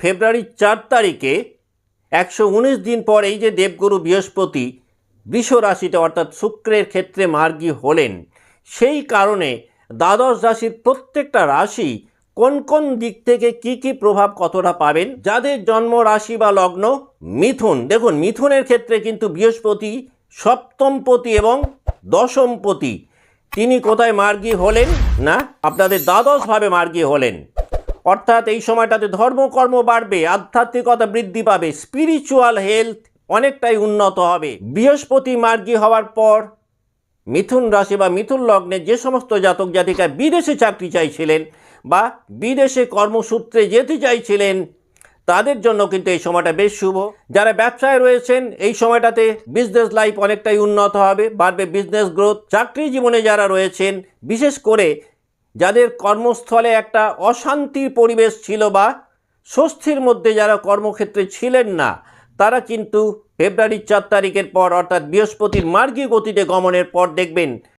ফেব্রুয়ারির চার তারিখে একশো উনিশ দিন পর এই যে দেবগুরু বৃহস্পতি বৃষ রাশিতে অর্থাৎ শুক্রের ক্ষেত্রে মার্গী হলেন, সেই কারণে দ্বাদশ রাশির প্রত্যেকটা রাশি কোন কোন দিক থেকে কি কি প্রভাব কতটা পাবেন? যাদের জন্ম রাশি বা লগ্ন মিথুন, দেখুন মিথুনের ক্ষেত্রে কিন্তু বৃহস্পতি সপ্তমপতি এবং দশমপতি, তিনি কোথায় মার্গী হলেন না, আপনাদের দ্বাদশভাবে মার্গী হলেন। অর্থাৎ এই সময়টাতে ধর্মকর্ম বাড়বে, আধ্যাত্মিকতা বৃদ্ধি পাবে স্পিরিচুয়াল হেলথ অনেকটাই উন্নত হবে। বৃহস্পতি মার্গী হওয়ার পর মিথুন রাশি বা মিথুন লগ্নে যে সমস্ত জাতক জাতিকা বিদেশে চাকরি চাইছিলেন বা বিদেশে কর্মসূত্রে যেতে চাইছিলেন, তাদের জন্য কিন্তু এই সময়টা বেশ শুভ। যারা ব্যবসায় রয়েছেন, এই সময়টাতে বিজনেস লাইফ অনেকটাই উন্নত হবে, বাড়বে বিজনেস গ্রোথ চাকরি জীবনে যারা রয়েছেন, বিশেষ করে যাদের কর্মস্থলে একটা অশান্তির পরিবেশ ছিল বা স্বস্তির মধ্যে যারা কর্মক্ষেত্রে ছিলেন না, তারা কিন্তু ফেব্রুয়ারির চার তারিখের পর অর্থাৎ বৃহস্পতির মার্গী গতিতে গমনের পর দেখবেন